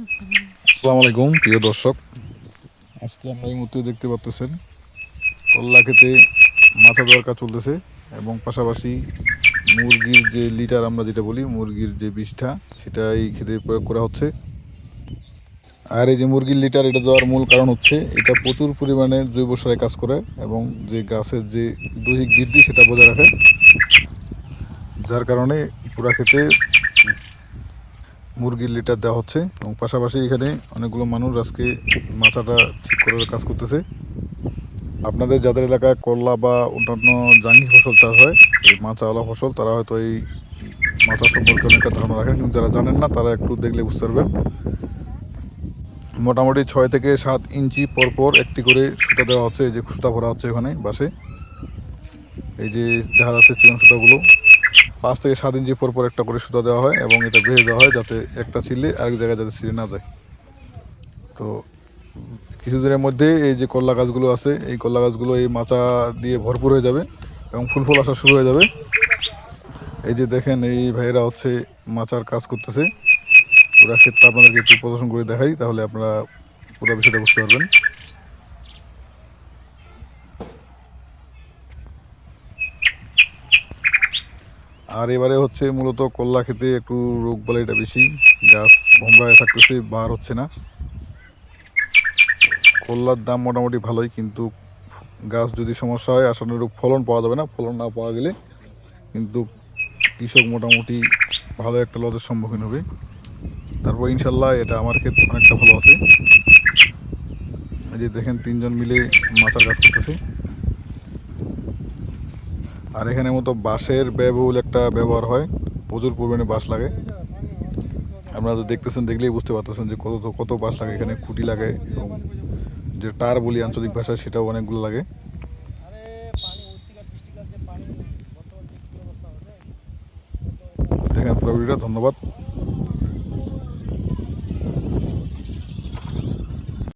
আসসালামু আলাইকুম, প্রিয় দর্শক। আজকে আমরা এই মুহূর্তে দেখতে পাচ্ছেন কল্লা খেতে মাছা দেওয়ার কাজ চলতেছে এবং পাশাপাশি মুরগির যে লিটার আমরা যেটা বলি, মুরগির যে বিষটা সেটা এই খেতে প্রয়োগ করা হচ্ছে। আর এই যে মুরগির লিটার, এটা দেওয়ার মূল কারণ হচ্ছে, এটা প্রচুর পরিমাণে জৈব সারে কাজ করে এবং যে গাছের যে দৈহিক বৃদ্ধি, সেটা বজায় রাখে। যার কারণে পুরা খেতে মুরগির লিটার দেওয়া হচ্ছে এবং পাশাপাশি এখানে অনেকগুলো মানুষ আজকে মাছাটা ঠিক করার কাজ করতেছে। আপনাদের যাদের এলাকায় করলা বা অন্যান্য জাঙ্গি ফসল চাষ হয়, এই মাছাওয়ালা ফসল, তারা হয়তো এই মাছা সম্পর্কে অনেকটা ধারণা রাখেন, কিন্তু যারা জানেন না, তারা একটু দেখলে বুঝতে পারবেন। মোটামুটি ছয় থেকে সাত ইঞ্চি পর পর একটি করে সুতা দেওয়া হচ্ছে, এই যে সুতা ভরা হচ্ছে ওখানে বাসে। এই যে দেখা যাচ্ছে চিকন সুতাগুলো। পাঁচ থেকে সাত ইঞ্চি পর পর একটা করে সুতা দেওয়া হয় এবং এটা বেঁধে দেওয়া হয় যাতে একটা ছিলে আরেক জায়গায় যাতে ছিঁড়ে না যায়। তো কিছুদিনের মধ্যে এই যে করলা গাছগুলো আছে, এই করলা গাছগুলো এই মাচা দিয়ে ভরপুর হয়ে যাবে এবং ফুল ফল আসা শুরু হয়ে যাবে। এই যে দেখেন, এই ভাইয়েরা হচ্ছে মাচার কাজ করতেছে। পুরো ক্ষেত্রে আপনাদেরকে একটু প্রদর্শন করে দেখাই, তাহলে আপনারা পুরো বিষয়টা বুঝতে পারবেন। আর এবারে হচ্ছে মূলত কল্লা খেতে একটু রোগ বালাইটা বেশি। গাছ ভোমরায় থাকতেছে, বার হচ্ছে না। করলার দাম মোটামুটি ভালোই, কিন্তু গাছ যদি সমস্যা হয় আসানুরূপ ফলন পাওয়া যাবে না। ফলন না পাওয়া গেলে কিন্তু কৃষক মোটামুটি ভালো একটা লজের সম্মুখীন হবে। তারপর ইনশাল্লাহ এটা আমার ক্ষেত্রে অনেকটা ভালো আছে। এই যে দেখেন, তিনজন মিলে মাচার কাজ করতেছে। আর এখানে মতো বাঁশের ব্যয়বহুল একটা ব্যবহার হয়। প্রচুর পরিমাণে বাঁশ লাগে। আপনারা তো দেখতেছেন, দেখলেই বুঝতে পারতেছেন যে কত কত বাঁশ লাগে, এখানে খুঁটি লাগে এবং যে টার বলি আঞ্চলিক ভাষায় সেটাও অনেকগুলো লাগে। দেখেন প্রবীরা ধন্যবাদ।